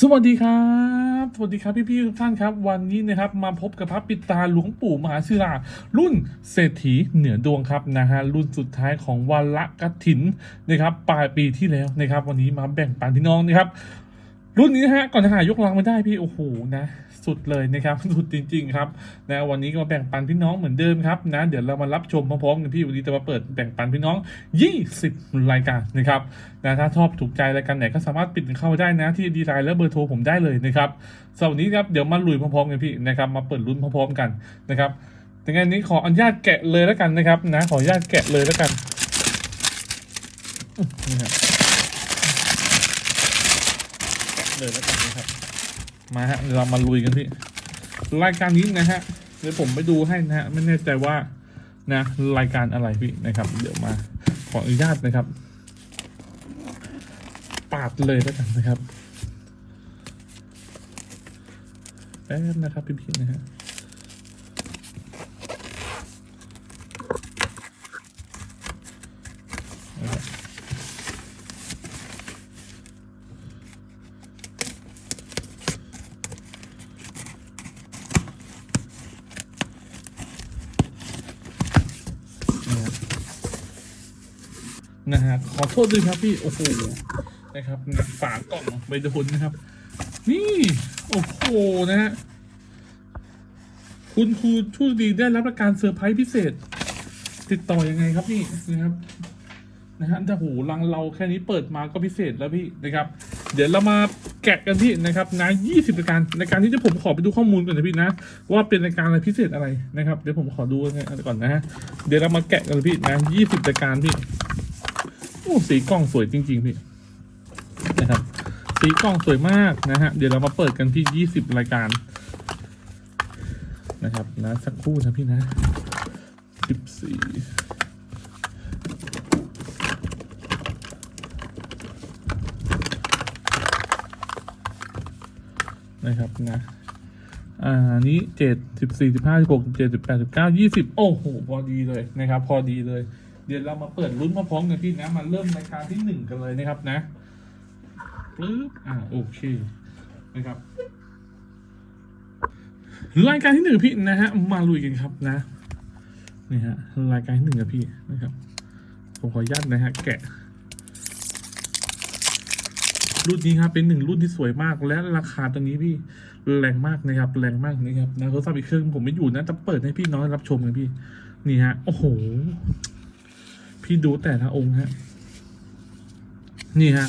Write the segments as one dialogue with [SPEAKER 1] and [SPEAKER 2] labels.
[SPEAKER 1] สวัสดีครับ สวัสดีครับพี่ๆทุกท่านครับ วันนี้นะครับมาพบกับพระปิตาหลวงปู่มหาศิลา รุ่นเศรษฐีเหนือดวงครับนะฮะรุ่นสุดท้ายของวันละกถินนะครับปลายปีที่แล้วนะครับ วันนี้มาแบ่งปันพี่น้องนะครับ รุ่นนี้นะฮะก่อนจะหายกลังมาได้พี่โอ้โหนะ สุดเลยนะครับ สุดจริง ๆ ครับนะวันนี้ก็มาแบ่งปันพี่น้องเหมือนเดิมครับนะเดี๋ยวเรามารับชมพร้อมๆกันพี่วันนี้จะมาเปิดแบ่งปันพี่น้อง 20 รายการนะครับนะถ้าชอบถูกใจรายการไหนก็สามารถปิดเข้ามาได้นะที่ดีไลน์และเบอร์โทรผมได้เลยนะครับสำหรับวันนี้ครับเดี๋ยวมาลุยพร้อมๆกันพี่นะครับมาเปิดรุ่นพร้อมๆกันนะครับแต่งานนี้ขออนุญาตแกะเลยแล้วกันนะครับนะขออนุญาตแกะเลยแล้วกันอื้อนี่ฮะ เลยแล้วกันนะครับ มาฮะเรามาลุยกันพี่ รายการนี้นะฮะเดี๋ยวผมไปดูให้นะฮะไม่แน่ใจว่านะรายการอะไรพี่นะครับ เดี๋ยวมาขออนุญาตนะครับ ปาดเลยแล้วกันนะครับแป๊บนะครับพี่พี่ๆนะฮะ นะฮะขอโทษด้วยครับพี่โอ้โหนะครับฝากล่องใบโดนนะครับ นี่ โอ้โหนะฮะคุณครูช่วยดีได้รับประการเซอร์ไพรส์พิเศษ ติดต่อยังไงครับพี่นะครับนะฮะแต่โหลังเราแค่นี้เปิดมาก็พิเศษแล้วพี่นะครับ เดี๋ยวเรามาแกะกันพี่นะครับนะ20รายการายการในี้เดี๋ยวผมขอไปดูข้อมูลก่อนนะพี่นะ ว่าเป็นรายการอะไรพิเศษอะไรนะครับ เดี๋ยวผมขอดูก่อนนะฮะเดี๋ยวเรามาแกะกันเลยพี่นะ20รายการพี่ โอ้สีกล้องสวยจริง ๆ พี่นะครับ สีกล้องสวยมากนะฮะ เดี๋ยวเรามาเปิดกันที่20รายการ นะครับนะสักครู่นะพี่นะ14นะครับนะอ่าอันนี้เจ็ดสิบสี่สิบห้าสิบหกสิบเจ็ดสิบแปดสิบเก้ายี่สิบโอ้โห พอดีเลยนะครับ พอดีเลย เดี๋ยวเรามาเปิดลุ้นมาพร้อมกันพี่นะ มาเริ่มรายการที่หนึ่งกันเลยนะครับนะปึ๊บอ่าโอเคนะครับรายการที่หนึ่งพี่นะฮะมาลุยกันครับนะนี่ฮะรายการที่หนึ่งกับพี่นะครับผมขออนุญาตนะฮะแกะรุ่นนี้ครับเป็นหนึ่งรุ่นที่สวยมากและราคาตรงนี้พี่แรงมากนะครับแรงมากนะครับนะโทรศัพท์อีกเครื่องผมไม่อยู่นะจะเปิดให้พี่น้องรับชมกันพี่ นี่ฮะโอ้โห พี่ดูแต่ละองค์ฮะ นี่ฮะ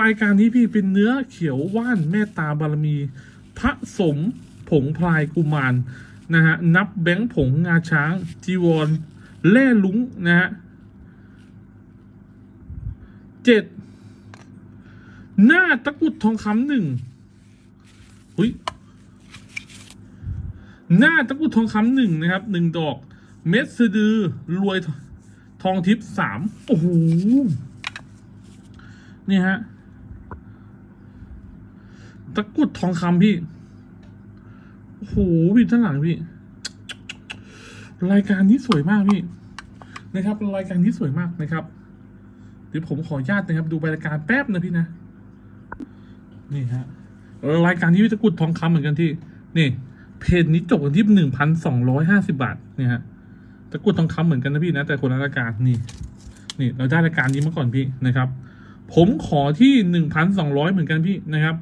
[SPEAKER 1] รายการนี้พี่เป็นเนื้อเขียวว่านแม่ตาบารมี พระสมผงพลายกุมาร นะฮะ นับแบงค์ผงงาช้าง จีวร แล่ลุงนะฮะเจ็ดหน้าตะกุดทองคำหนึ่งหุยหน้าตะกุดทองคำหนึ่งนะครับหนึ่งดอก เม็ดสะดือรวยทองทิพย์สามโอ้โห นี่ฮะ ตะกุดทองคำพี่ โอ้โห พี่ท่านหลังพี่ รายการนี้สวยมากพี่ นะครับ รายการนี้สวยมากนะครับ เดี๋ยวผมขออนุญาตนะครับ ดูรายการแป๊บนะพี่นะ นี่ฮะ รายการที่วิตะกุดทองคำเหมือนกันที่ นี่ เพจนี้จบกันที่หนึ่งพันสองร้อยห้าสิบาท เนี่ยฮะ ตะกรุดทองคำเหมือนกันนะพี่นะ แต่คนละรายการนี่ นี่เราได้รายการนี้มาก่อนพี่นะครับ ผมขอที่หนึ่งพันสองร้อยเหมือนกันพี่นะครับ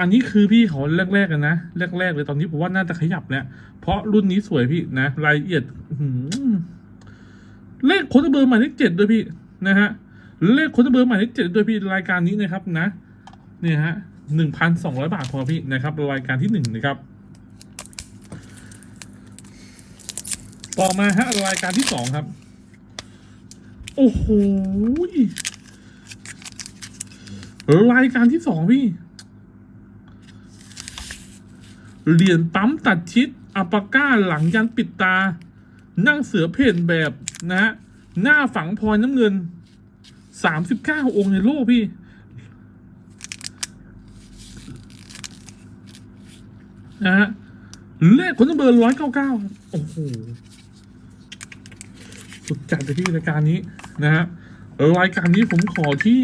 [SPEAKER 1] อันนี้คือพี่เขาแรกๆกันนะแรกๆเลยตอนนี้ผมว่าน่าจะขยับแล้ว เพราะรุ่นนี้สวยพี่นะรายละเอียดเลขโค้ดเบอร์หมายเลขเจ็ดด้วยพี่นะฮะเลขโค้ดเบอร์หมายเลขเจ็ดด้วยพี่รายการนี้นะครับนะเนี่ยฮะหนึ่งพันสองร้อยบาทพอพี่นะครับรายการที่หนึ่งนะครับ ต่อมาฮะรายการที่สองครับ โอ้โหรายการที่สองพี่เหรียญปั๊มตัดชิดอัปาก้าหลังยันปิดตา นั่งเสือเพ่นแบบนะฮะหน้าฝังพลน้ำเงินสามสิบเก้าองค์ในโลกพี่ นะฮะเลขคนเบอร์ร้อยเก้าเก้าโอ้โห สุดจัดเลยพี่รายการนี้นะฮะรายการนี้ผมขอที่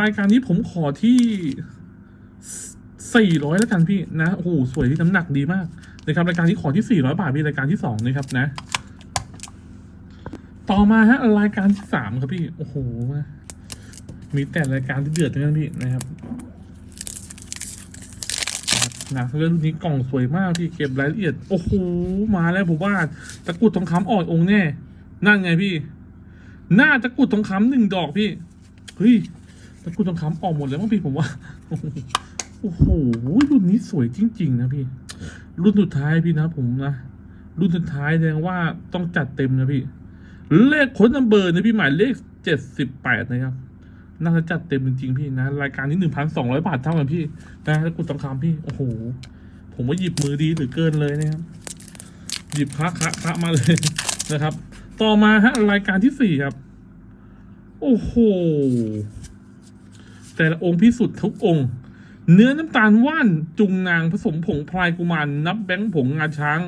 [SPEAKER 1] รายการนี้ผมขอที่สี่ร้อยแล้วกันพี่นะโอ้โหสวยที่น้ำหนักดีมากนะครับรายการที่ขอที่สี่ร้อยบาทพี่รายการที่สองนะครับนะ ต่อมาฮะรายการที่สามครับพี่โอ้โหมีแต่รายการที่เดือดทั้งนั้นพี่นะครับ นะเรื่องนี้กล่องสวยมากพี่เก็บรายละเอียด โอ้โห มาแล้วผมว่าตะกุดทองคำอ่อนองค์แน่ นั่นไงพี่ หน้าตะกุดทองคำหนึ่งดอกพี่ เฮ้ย ตะกุดทองคำออกหมดแล้วมั้งพี่ผมว่า โอ้โห รุ่นนี้สวยจริง ๆ นะพี่ รุ่นสุดท้ายพี่นะผมนะ รุ่นสุดท้ายแสดงว่าต้องจัดเต็มนะพี่ เลขค้นนัมเบอร์นะพี่หมายเลขเจ็ดสิบแปดนะครับ น่าจะจัดเต็มจริงๆพี่นะ รายการนี้หนึ่งพันสองร้อยบาทเท่ากันพี่ นะแล้วกุดทองคำพี่ โอ้โห ผมว่าหยิบมือดีหรือเกินเลยนะครับ หยิบคะคะคะมาเลยนะครับ ต่อมาฮะ รายการที่สี่ครับ โอ้โห แต่ละองค์พิสุทธิ์ทุกองค์ เนื้อน้ำตาลว่านจุงนางผสมผงพลายกุมารนับแบงค์ผงงาช้าง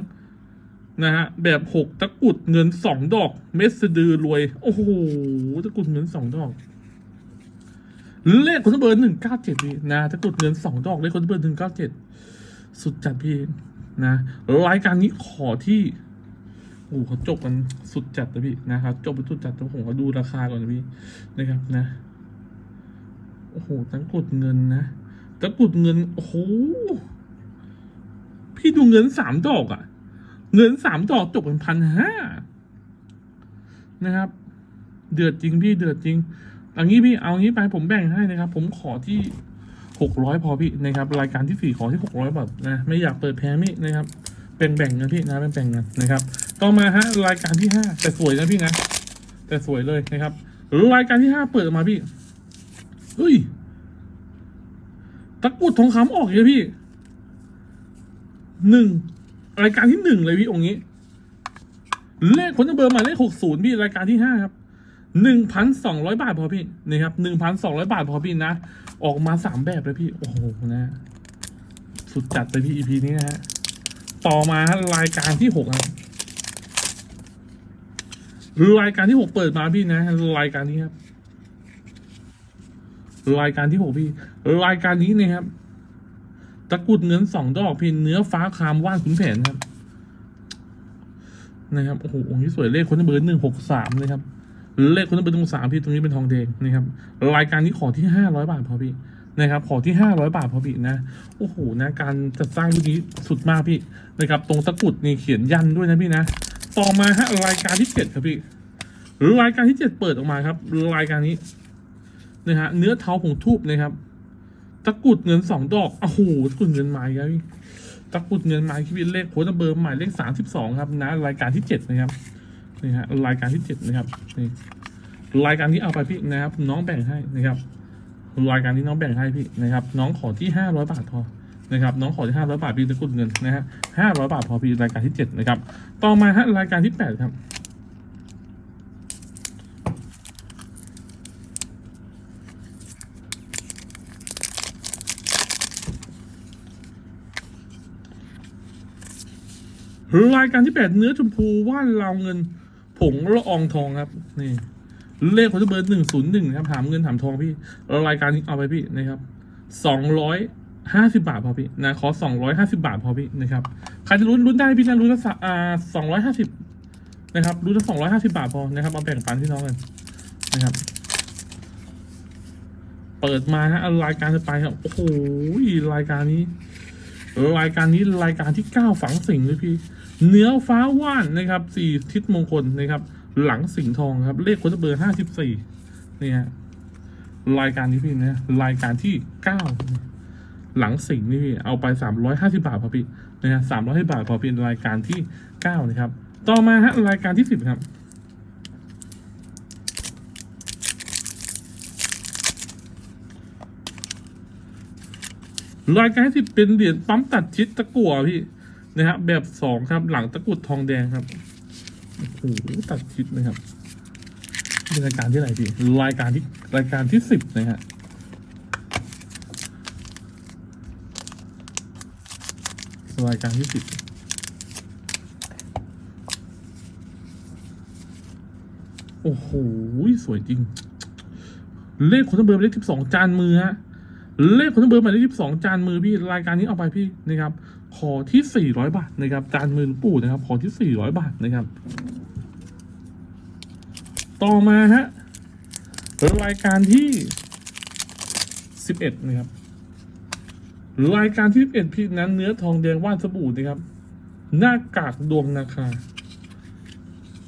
[SPEAKER 1] นะฮะแบบหกตะกุดเงินสองดอก เม็ดสะดือรวย โอ้โหตะกุดเงินสองดอก เลขคนเบอร์หนึ่งเก้าเจ็ดพี่นะตะกดเงินสองดอกเลขคนเบอร์หนึ่งเก้าเจ็ดสุดจัดพี่นะรายการนี้ขอที่โอ้โหเขาจบกันสุดจัดนะพี่นะครับจบไปสุดจัดแต่ผมก็ดูราคาก่อนนะพี่นะครับนะโอ้โหตะกดเงินนะตะกดเงินโอ้โหพี่ดูเงินสามดอกอะเงินสามดอกตกเป็นพันห้านะครับ เดือดจริงพี่เดือดจริง เอางนี้พี่เอางี้ไปผมแบ่งให้นะครับ ผมขอที่หกร้อยพอพี่นะครับ รายการที่สี่ขอที่หกร้อยบาทนะไม่อยากเปิดแพ้มินะครับเป็นแบ่งกันพี่นะเป็นแบ่งกันนะครับ ต่อมาฮะรายการที่ห้าแต่สวยนะพี่นะแต่สวยเลยนะครับรายการที่ห้าเปิดมาพี่เฮ้ยตะกุดทองคำออกเลยพี่หนึ่งรายการที่หนึ่งเลยพี่องค์นี้ เลขคนเบอร์หมายเลขหกศูนย์พี่รายการที่ห้าครับ หนึ่งพันสองร้อยบาทพอพี่นี่ครับหนึ่งพันสองร้อยบาทพอพี่นะ ออกมาสามแบบเลยพี่ โอ้โหนะ สุดจัดเลยพี่ EP นี้นะฮะ ต่อมารายการที่หกครับรายการที่หกเปิดมาพี่นะ รายการนี้ครับ รายการที่หกพี่ รายการนี้เนะครับตะกุดเงินสองดอกพี่เนื้อฟ้าคามว่านขุนแผนครับ นะครับโอ้โหองค์นี้สวยเลขคนเบอร์หนึ่งหกสามนะครับ เลขคนเบอร์หนึ่งสามพี่ตรงนี้เป็นทองแดงนะครับรายการนี้ขอที่ห้าร้อยบาทพอพี่นะครับขอที่ห้าร้อยบาทพอพี่นะโอ้โหนะการจัดสร้างรุ่นนี้สุดมากพี่นะครับตรงตะกุดนี่เขียนยันด้วยนะพี่นะ ต่อมาฮะรายการที่เจ็ดครับพี่รายการที่เจ็ดเปิดออกมาครับรายการนี้นะฮะเนื้อเท้าผงทูบนะครับตะกุดเงินสองดอกโอ้โหตะกุดเงินไม้ครับพี่ตะกุดเงินไม้ที่เป็นเลขโค้ดเบอร์หมายเลขสามสิบสองครับนะรายการที่เจ็ดนะครับ นี่ฮะรายการที่เจ็ดนะครับนี่รายการที่เอาไปพี่นะครับ น้องแบ่งให้นะครับรายการที่น้องแบ่งให้พี่นะครับ น้องขอที่ห้าร้อยบาทพอนะครับ น้องขอที่ห้าร้อยบาทพี่ตะกรุดเงินนะฮะห้าร้อยบาทพอพี่รายการที่เจ็ดนะครับ ต่อมาฮะรายการที่แปดครับรายการที่แปดเนื้อชมพูว่านลาเงิน งละอองทองครับนี่เลขของเบอร์หนึ่งศูนย์หนึ่งครับถามเงินถามทองพี่รายการนี้เอาไปพี่นะครับสองร้อยห้าสิบาทพอพี่นะขอสองร้อยห้าสิบาทพอพี่นะครับใครจะลุ้นลุ้นได้พี่นะลุ้นละสอ่าสองร้อยห้าสิบนะครับลุ้นละสองร้อยห้าสิบาทพอนะครับมาแบ่งปันพี่น้องกันนะครับ เปิดมาฮะรายการจะไปครับโอ้โหรายการนี้ รายการนี้รายการที่เก้าฝังสิงเลยพี่ เนื้อฟ้าว่านนะครับสี่ทิศมงคลนะครับ หลังสิงห์ทองครับ เลขคนเบอร์ห้าสิบสี่นี่ฮะรายการนี้พี่นะรายการที่เก้าหลังสิงห์นี่พี่เอาไปสามร้อยห้าสิบาทพอพี่นะฮะสามร้อยบาทพอพี่รายการที่เก้านะครับ ต่อมาฮะรายการที่สิบครับรายการที่สิบเป็นเหรียญปั๊มตัดชิดตะกั่วพี่ นะฮะแบบสองครับ หลังตะกุดทองแดงครับโอ้โหตัดชิดนะครับเป็นรายการที่ไหนพี่รายการที่รายการที่สิบนะฮะรายการที่สิบโอ้โห สวยจริง เลขคนทั้งเบอร์เลขสิบสองจานมือฮะ เลขคนทั้งเบอร์หมายเลขสิบสองจานมือพี่ รายการนี้เอาไปพี่นะครับ ขอที่สี่ร้อยบาทนะครับจานมือหลวงปู่นะครับขอที่สี่ร้อยบาทนะครับ ต่อมาฮะรายการที่สิบเอ็ดนะครับรายการที่สิบเอ็ดพี่นั้นเนื้อทองแดงว่านสบู่นะครับ หน้ากากดวงนาคา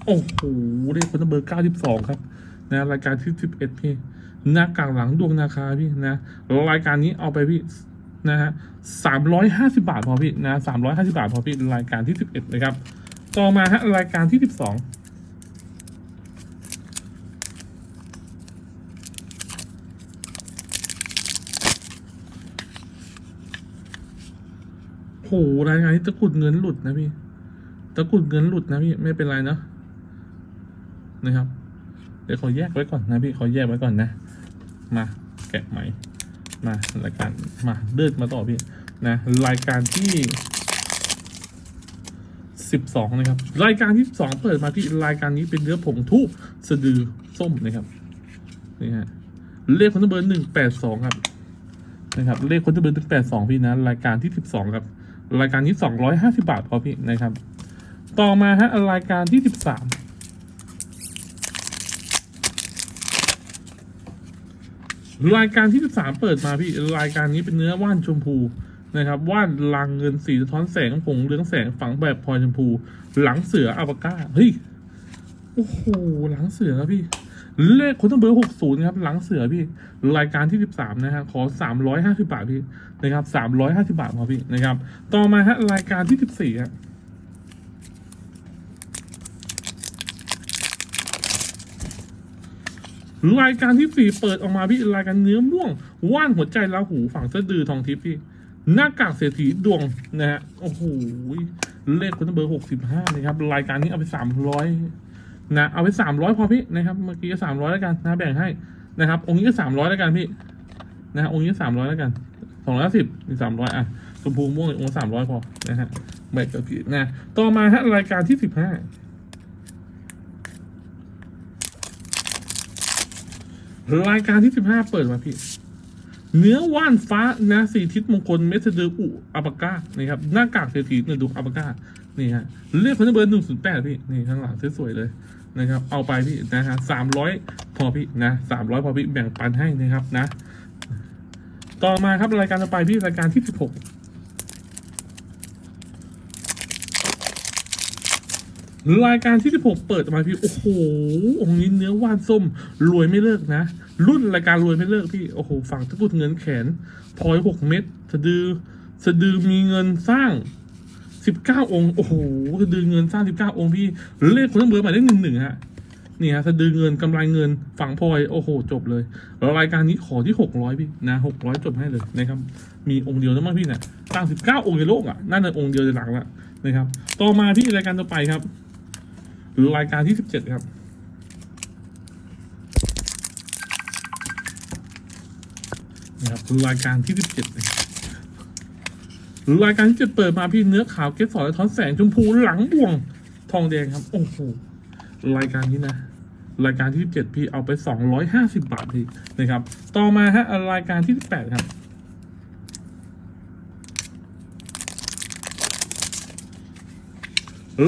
[SPEAKER 1] โอ้โหเลขคนเบอร์เก้าสิบสองครับ นะรายการที่สิบเอ็ดพี่หน้ากากหลังดวงนาคาพี่นะรายการนี้เอาไปพี่ นะฮะสามร้อยห้าสิบาทพอพี่นะสามร้อยห้าสิบาทพอพี่รายการที่สิบเอ็ดนะครับ ต่อมาฮะรายการที่สิบสองโหรายการนี้ตะกุดเงินหลุดนะพี่ ตะกุดเงินหลุดนะพี่ไม่เป็นไรเนาะนะครับ เดี๋ยวขอแยกไว้ก่อนนะพี่ขอแยกไว้ก่อนนะ มาแกะใหม่ มารายการมาเดินมาต่อพี่นะรายการที่สิบสองนะครับ รายการที่สองเปิดมาพี่รายการนี้เป็นเนื้อผงทูบสะดือส้มนะครับนี่ฮะเลขคนเบอร์หนึ่งแปดสองครับนะครับเลขคนเบอร์หนึ่งแปดสองพี่นะรายการที่สิบสองครับรายการนี้สองร้อยห้าสิบาทพอพี่นะครับ ต่อมาฮะรายการที่สิบสาม รายการที่ 13 เปิดมาพี่รายการนี้เป็นเนื้อว่านชมพูนะครับว่านลางเงินสีสะท้อนแสงผงเรืองแสงฝังแบบพลอยชมพู หลังเสืออาบาก้าเฮ้ยโอ้โหหลังเสือครับพี่ เลขคนต้องเบอร์60ครับ หลังเสือพี่ รายการที่13นะฮะขอ350บาทพี่นะครับ350บาทพอพี่นะครับ ต่อมาฮะรายการที่14ฮะ รายการที่สี่เปิดออกมาพี่รายการเนื้อม่วง ว่านหัวใจลาหูฝั่งสะดือทองทิพย์พี่หน้ากากเศรษฐีดวงนะฮะโอ้โหเลขคนเบอร์หกสิบห้านะครับรายการนี้เอาไปสามร้อยนะเอาไปสามร้อยพอพี่นะครับเมื่อกี้ก็สามร้อยแล้วกันนะแบ่งให้นะครับ องค์นี้ก็สามร้อยแล้วกันพี่นะฮะองค์นี้สามร้อยแล้วกันสองร้อยสิบนี่สามร้อยอะชมพูม่วงองค์สามร้อยพอนะฮะแบ่งกับพี่นะต่อมาฮะรายการที่สิบห้า รายการที่สิบห้าเปิดมาพี่ เนื้อว่านฟ้านะสี่ทิศมงคลเมสเดอร์อุอัปาก้านี่ครับหน้ากากเศรษฐีเนื้อดุอัปาก้านี่ฮะเรียกคนเบอร์หนึ่งศูนย์แปดพี่นี่ข้างหลังสวยๆเลยนะครับ เอาไปพี่นะฮะสามร้อยพอพี่นะสามร้อยพอพี่แบ่งปันให้นะครับนะ ต่อมาครับรายการต่อไปพี่รายการที่สิบหก รายการที่ 16 เปิดมาพี่โอ้โหองค์นี้เนื้อว่านส้ม รวยไม่เลิกนะ รุ่นรายการรวยไม่เลิกพี่โอ้โหฝั่งตะกุดเงินแขนพลอย6เม็ดสะดือสะดือมีเงินสร้าง 19 องค์โอ้โหสะดือเงินสร้าง 19 องค์พี่เลขคนทั้งเบอร์หมายเลขหนึ่งหนึ่งฮะนี่ฮะสะดือเงินกำไรเงินฝั่งพลอยโอ้โห จบเลยรายการนี้ขอที่ 600 พี่นะ600 จบให้เลยนะครับมีองค์เดียวนะมั้งพี่เนี่ยตั้ง19 องค์ในโลกอะน่าจะองค์เดียวในหลังละนะครับ ต่อมาพี่รายการต่อไปครับ รายการที่สิบเจ็ดครับ นะครับรายการที่สิบเจ็ดรายการที่เจ็ดเปิดมาพี่เนื้อขาวเกสรและท้อนแสงชมพูหลังบ่วงทองแดงครับ โอ้โหรายการนี้นะ รายการที่สิบเจ็ดพี่เอาไปสองร้อยห้าสิบบาทพี่นะครับ ต่อมาฮะรายการที่สิบแปดครับ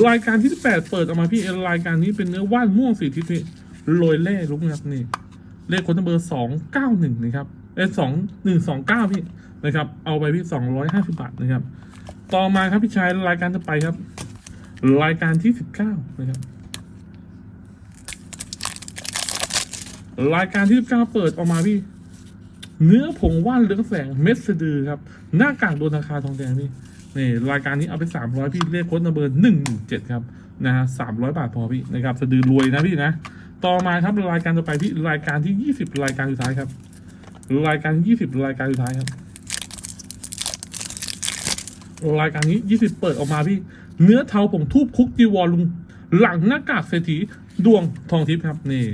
[SPEAKER 1] รายการที่18เปิดออกมาพี่รายการนี้เป็นเนื้อว่านม่วงสีทิศพี่โรยเล่ลุกนะครับนี่ เลขคนเบอร์สองเก้าหนึ่งนะครับเอสองหนึ่งสองเก้าพี่นะครับ เอาไปพี่สองร้อยห้าสิบาทนะครับ ต่อมาครับพี่ชายรายการต่อไปครับ รายการที่สิบเก้านะครับรายการที่สิบเก้าเปิดออกมาพี่ เนื้อผงว่านเรืองแสงเม็ดสะดือครับ หน้ากากโดนราคาทองแดงพี่ นี่รายการนี้เอาไปสามร้อยพี่เลขโค้ดนัมเบอร์หนึ่งเจ็ดครับนะฮะสามร้อยบาทพอพี่นะครับสะดือรวยนะพี่นะ ต่อมาครับรายการต่อไปพี่รายการที่ยี่สิบรายการสุดท้ายครับ รายการยี่สิบรายการสุดท้ายครับ รายการนี้ยี่สิบเปิดออกมาพี่ เนื้อเทาผงทูบคุกจีวอลลุงหลังหน้ากากเศรษฐีดวงทองทิพย์ครับนี่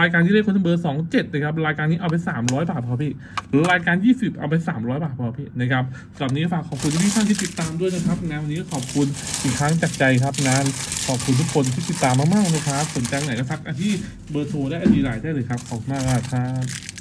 [SPEAKER 1] รายการที่เลขคนเบอร์สองเจ็ดนะครับรายการนี้เอาไปสามร้อยบาทพอพี่รายการยี่สิบเอาไปสามร้อยบาทพอพี่นะครับสำหรับนี้ฝากขอบคุณทุกท่านที่ติดตามด้วยนะครับงานวันนี้ก็ขอบคุณอีกครั้งจากใจครับงานขอบคุณทุกคนที่ติดตามมากๆนะครับสนใจไหนก็ทักที่เบอร์โทรได้อดีไลน์ได้เลยครับขอบคุณมากครับ